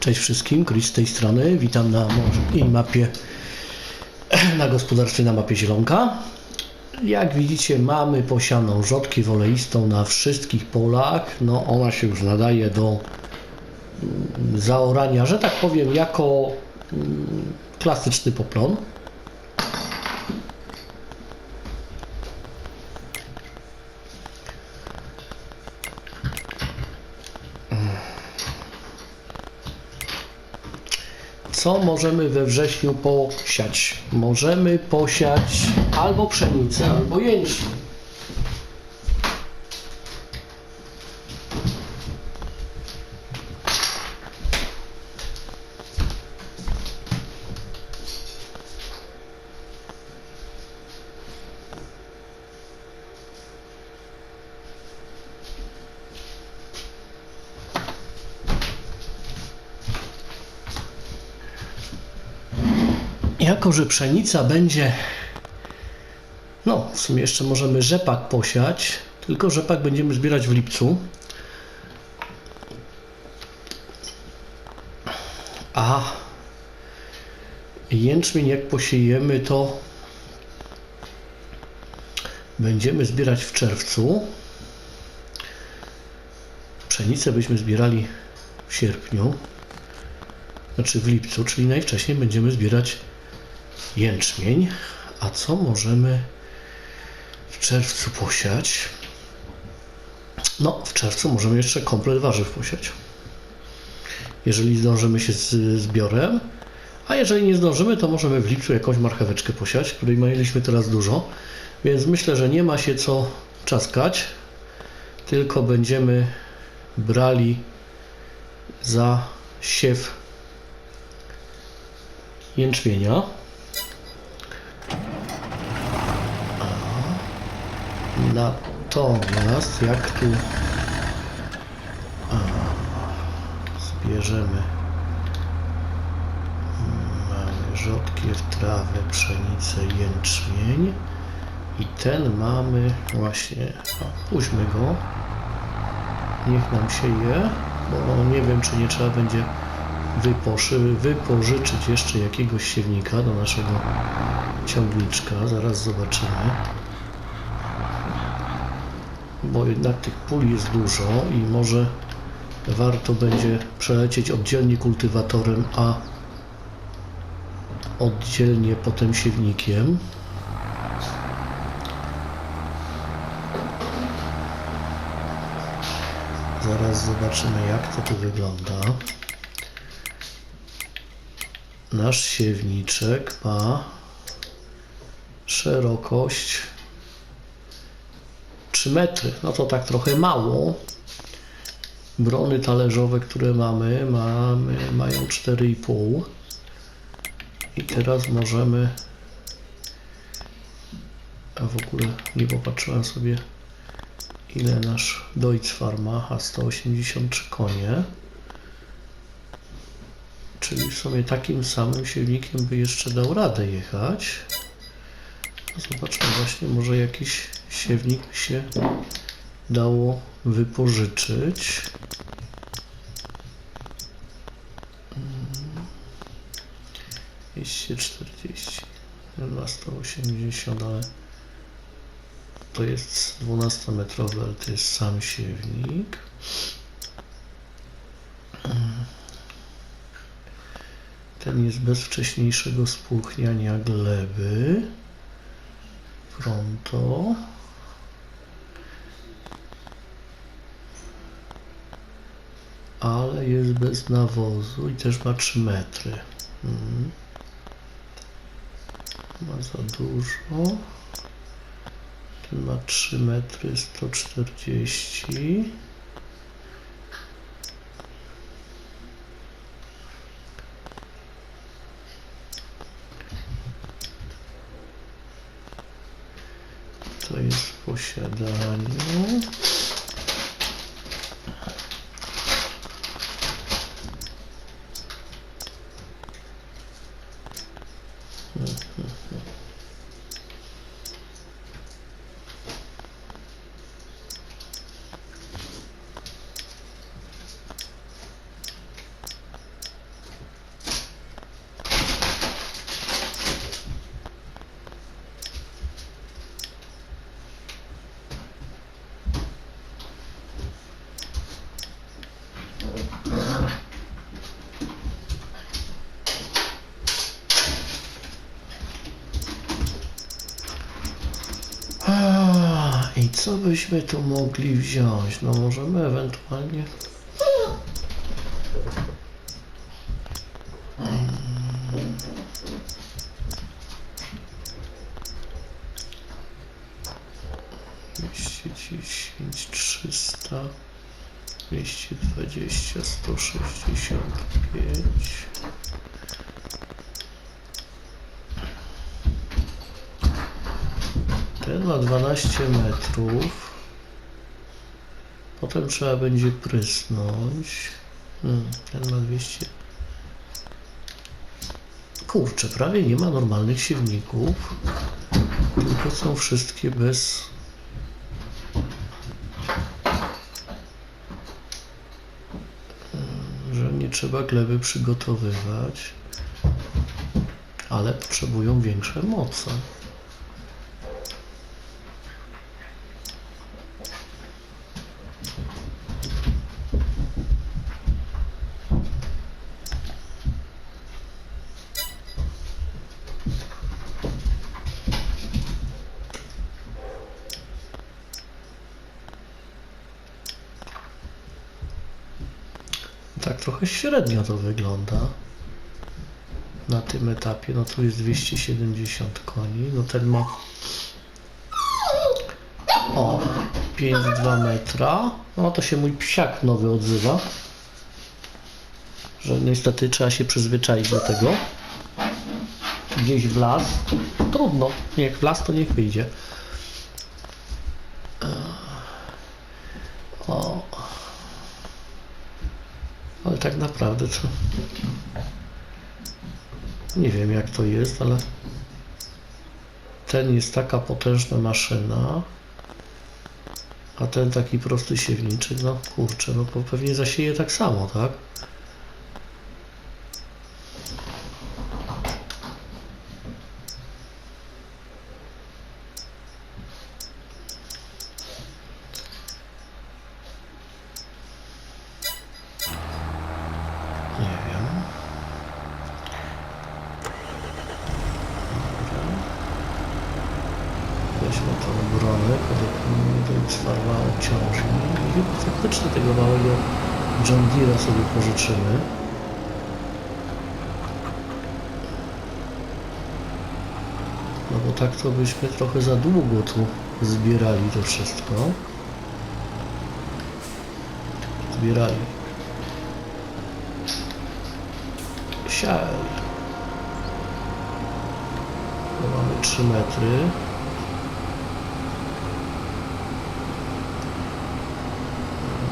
Cześć wszystkim, Chris z tej strony. Witam na mapie, na gospodarstwie na mapie Zielonka. Jak widzicie, mamy posianą rzodki woleistą na wszystkich polach. No, ona się już nadaje do mm, zaorania, że tak powiem, jako mm, klasyczny poplon. Co możemy we wrześniu posiać? Możemy posiać albo pszenicę, albo jęczmień. Jako, że pszenica będzie, no w sumie jeszcze możemy rzepak posiać, tylko rzepak będziemy zbierać w lipcu. A jęczmień jak posiejemy, to będziemy zbierać w czerwcu. Pszenicę byśmy zbierali w sierpniu, znaczy w lipcu, czyli najwcześniej będziemy zbierać jęczmień. A co możemy w czerwcu posiać? No, w czerwcu możemy jeszcze komplet warzyw posiać. Jeżeli zdążymy się z zbiorem, a jeżeli nie zdążymy, to możemy w lipcu jakąś marcheweczkę posiać, której mieliśmy teraz dużo, więc myślę, że nie ma się co czaskać, tylko będziemy brali za siew jęczmienia. Natomiast jak tu a, zbierzemy. Mamy rzodkiew, trawę, pszenicę, jęczmień. I ten mamy właśnie, a, puśćmy go. Niech nam się je bo nie wiem czy nie trzeba będzie wypożyczyć jeszcze jakiegoś siewnika do naszego ciągniczka, zaraz zobaczymy bo jednak tych pól jest dużo i może warto będzie przelecieć oddzielnie kultywatorem, a oddzielnie potem siewnikiem. Zaraz zobaczymy jak to tu wygląda. Nasz siewniczek ma szerokość 3 metry. No to tak trochę mało. Brony talerzowe, które mamy, mamy mają 4,5. I teraz możemy. A w ogóle nie popatrzyłem sobie, ile nasz Deutz Farma a 183 konie. Czyli w sumie takim samym silnikiem by jeszcze dał radę jechać. Zobaczmy właśnie, może jakiś siewnik się dało wypożyczyć. Dwieście czterdzieści, dwa sto osiemdziesiąt, ale to jest 12 metrowy, ale to jest sam siewnik. Ten jest bez wcześniejszego spłuchniania gleby. Pronto. Jest bez nawozu i też ma 3 metry. Mhm. Ma za dużo. Ten ma 3 metry 140. To jest w posiadaniu. Byśmy tu mogli wziąć? No możemy ewentualnie... Dwieście dziesięć, trzysta, dwieście dwadzieścia, sto sześćdziesiąt pięć. Ma 12 metrów. Potem trzeba będzie prysnąć. Hmm, ten ma 200. Kurczę, prawie nie ma normalnych siewników. Tylko są wszystkie bez. Hmm, Że nie trzeba gleby przygotowywać. Ale potrzebują większe moce. Średnio to wygląda. Na tym etapie, no tu jest 270 koni, no ten ma o 5,2 metra. No to się mój psiak nowy odzywa. Że niestety trzeba się przyzwyczaić do tego. Gdzieś w las. Trudno. Jak w las to niech wyjdzie. Tak naprawdę to nie wiem jak to jest, ale ten jest taka potężna maszyna, a ten taki prosty siewniczy, no kurczę, no bo pewnie zasieje tak samo, tak? Nie wiem. Weźmy tą obronę, kodekujemy do X-Farma obciążni i chyba faktycznie tego małego John Deere'a sobie pożyczymy. No bo tak to byśmy trochę za długo tu zbierali to wszystko. Zbierali. Sial. Tu mamy 3 metry.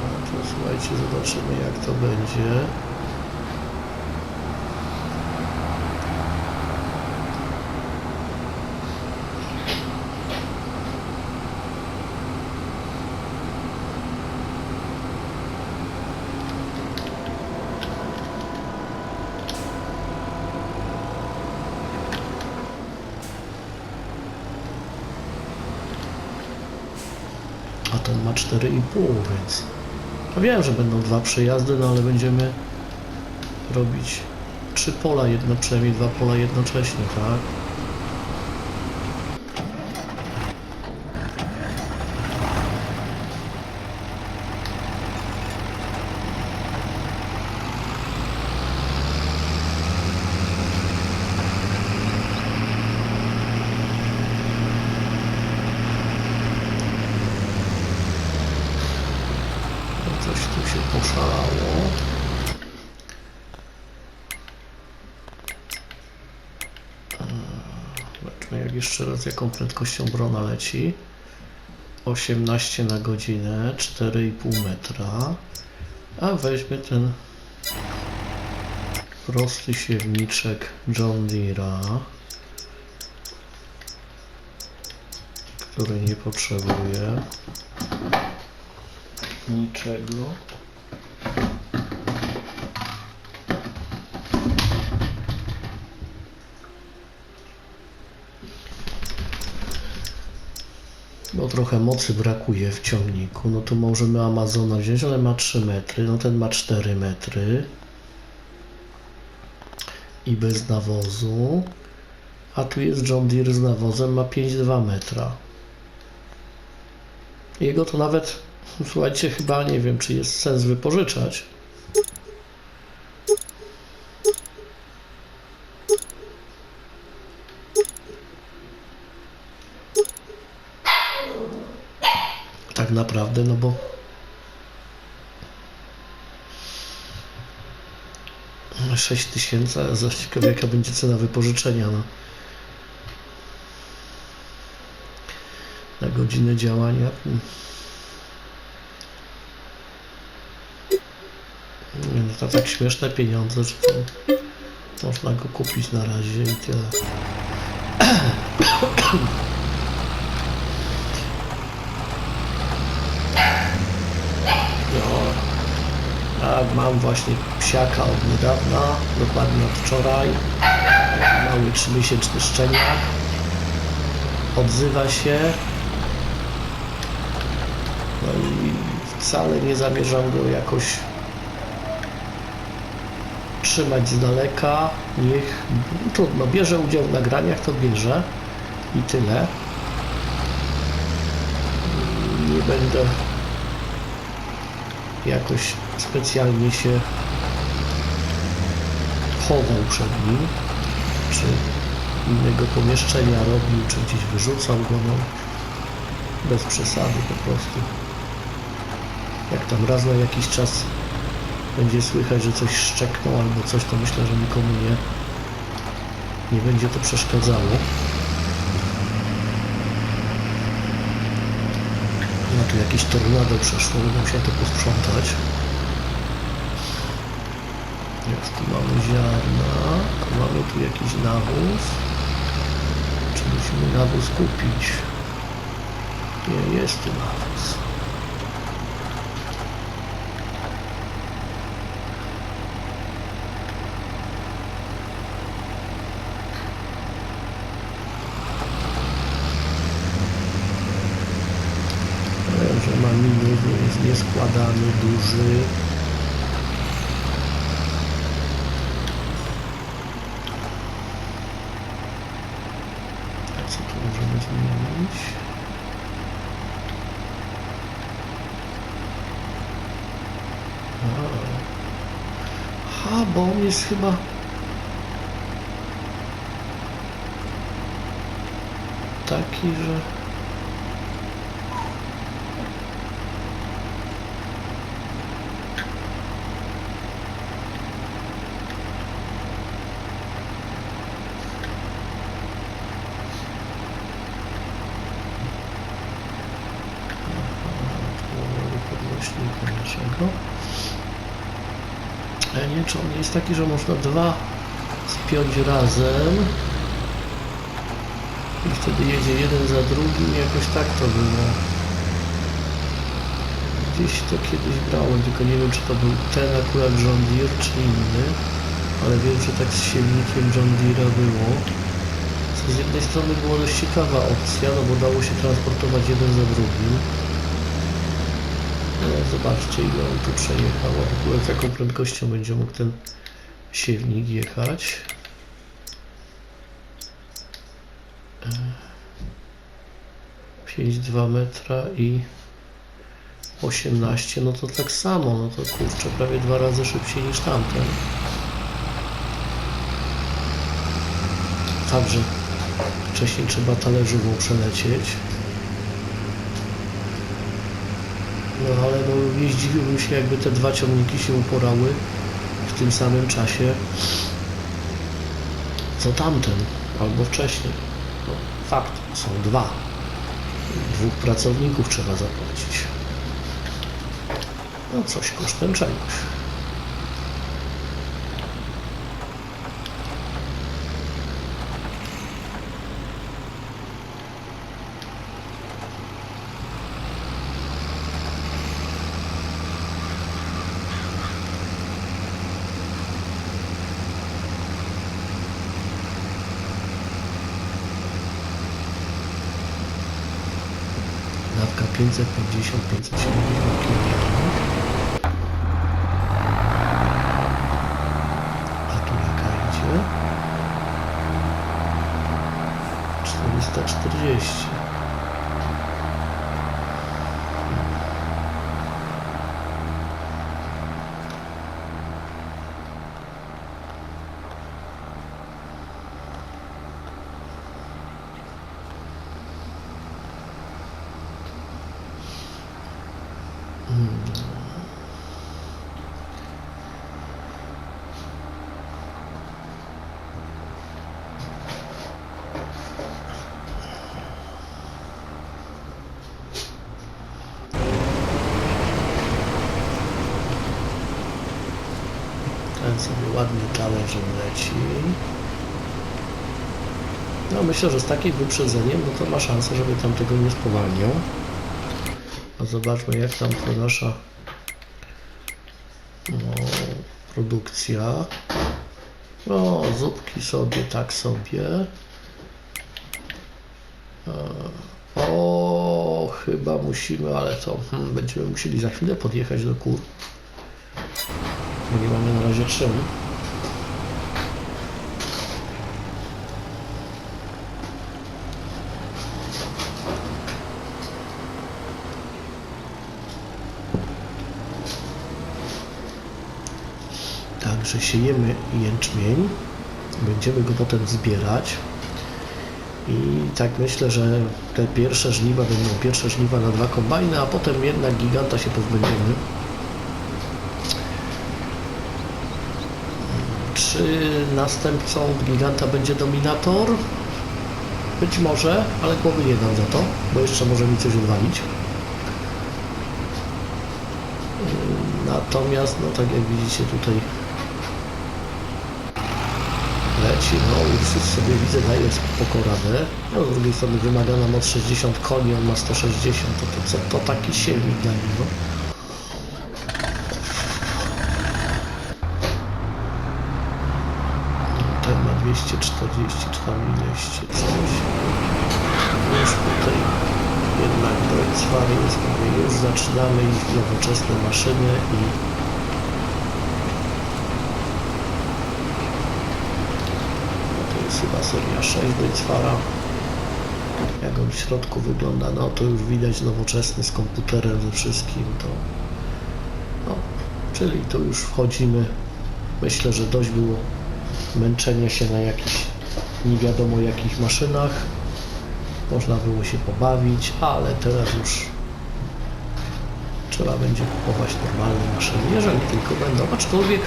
No to słuchajcie, zobaczymy jak to będzie. A ten ma 4,5, więc wiem, że będą dwa przejazdy, no ale będziemy robić trzy pola jedno, przynajmniej dwa pola jednocześnie, tak? No Coś tu się poszalało. Eee, Zobaczmy jak jeszcze raz jaką prędkością brona leci. 18 na godzinę, 4,5 metra. A weźmy ten prosty siewniczek John Deere'a, który nie potrzebuje niczego. Trochę mocy brakuje w ciągniku. No to możemy Amazona wziąć, ale ma 3 metry. No ten ma 4 metry. I bez nawozu. A tu jest John Deere z nawozem, ma 5,2 metra. Jego to nawet, słuchajcie, chyba nie wiem, czy jest sens wypożyczać. Tak naprawdę, no bo sześć tysięcy, a ciekawe jaka będzie cena wypożyczenia, no. Na godzinę działania. No to tak śmieszne pieniądze, że to można go kupić na razie i tyle. No, a mam właśnie psiaka od niedawna, dokładnie od wczoraj. Mały trzymiesięczny szczeniak. Odzywa się. No i wcale nie zamierzam go jakoś trzymać z daleka. Niech trudno, bierze udział w nagraniach, to bierze i tyle. Nie będę jakoś specjalnie się chował przed nim, czy innego pomieszczenia robił, czy gdzieś wyrzucał go, no bez przesady po prostu. Jak tam raz na jakiś czas będzie słychać, że coś szczeknął albo coś, to myślę, że nikomu nie, nie będzie to przeszkadzało. Tu jakieś tornado przeszło, będę musiał to posprzątać. Jest tu mamy ziarna, mamy tu jakiś nawóz. Czy musimy nawóz kupić? Nie, jest tu nawóz. E, Że ma jest nieskładany, duży. A co tu możemy zmienić? A, bo on jest chyba... Taki, że... połowy podnośnika naszego. Ja nie wiem, czy on jest taki, że można dwa spiąć razem i wtedy jedzie jeden za drugim, jakoś tak to było. Gdzieś to kiedyś brałem, tylko nie wiem, czy to był ten akurat John Deere, czy inny, ale wiem, że tak z silnikiem John Deere'a było. Co z jednej strony była dość ciekawa opcja, no bo dało się transportować jeden za drugim. No, zobaczcie ile on tu przejechał. W ogóle z jaką prędkością będzie mógł ten siewnik jechać. E, 5,2 metra i 18, no to tak samo, no to kurczę, prawie dwa razy szybciej niż tamten. Także wcześniej trzeba talerzową przelecieć. No ale no, nie zdziwiłbym się, jakby te dwa ciągniki się uporały w tym samym czasie co tamten, albo wcześniej. No, fakt, są dwa. Dwóch pracowników trzeba zapłacić. No coś kosztem czegoś. Dawka 550-570 kg. A tu jaka idzie? 440. Ten sobie ładnie talerzem leci. No myślę, że z takim wyprzedzeniem, no to ma szansę, żeby tam tego nie spowalniał. A zobaczmy jak tam to nasza no, produkcja. No, zupki sobie, tak sobie. E, O, chyba musimy, ale to hmm, będziemy musieli za chwilę podjechać do kur. Nie mamy na razie czym. Także siejemy jęczmień, będziemy go potem zbierać i tak myślę, że te pierwsze żniwa będą pierwsze żniwa na dwa kombajny, a potem jednak giganta się pozbędziemy. Czy następcą giganta będzie dominator? Być może, ale głowy nie dam za to, bo jeszcze może mi coś uwalić. Natomiast, no tak jak widzicie tutaj leci, no Ursus sobie widzę daje spoko radę. No z drugiej strony wymagana moc 60 koni, on ma 160, to, to co to taki silnik dla niego? 242, 230. Już tutaj jednak do już mówię, już zaczynamy ich nowoczesne maszyny i no to jest chyba seria 6 Dejtwara jak on w środku wygląda, no to już widać nowoczesny z komputerem ze wszystkim to no, czyli tu już wchodzimy. Myślę, że dość było męczenia się na jakichś nie wiadomo jakich maszynach. Można było się pobawić, ale teraz już trzeba będzie kupować normalne maszyny, jeżeli tylko będą, aczkolwiek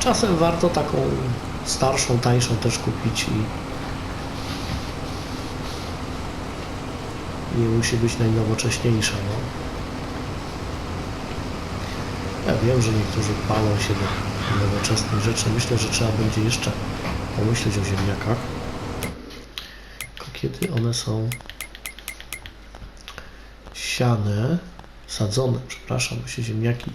czasem warto taką starszą, tańszą też kupić i nie musi być najnowocześniejsza. No. Ja wiem, że niektórzy palą się do nowoczesnych rzeczy. Myślę, że trzeba będzie jeszcze pomyśleć o ziemniakach. Tylko kiedy one są siane, sadzone, przepraszam, bo się ziemniaki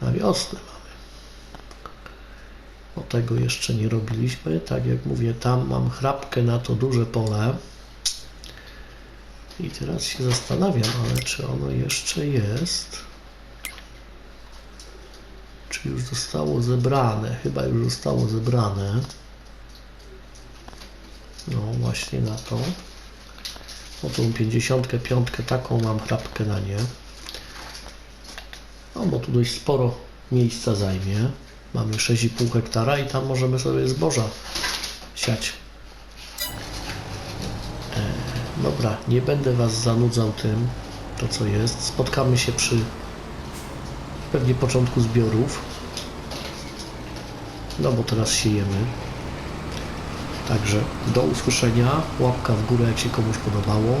na wiosnę mamy. Bo tego jeszcze nie robiliśmy. Tak jak mówię, tam mam chrapkę na to duże pole. I teraz się zastanawiam, ale czy ono jeszcze jest? Czy już zostało zebrane? Chyba już zostało zebrane. No właśnie na to. O tą 55 taką mam chrapkę na nie. No bo tu dość sporo miejsca zajmie. Mamy 6,5 hektara i tam możemy sobie zboża siać. E, dobra, nie będę Was zanudzał tym, to co jest. Spotkamy się przy pewnie początku zbiorów. No bo teraz siejemy. Także do usłyszenia. Łapka w górę, jak się komuś podobało.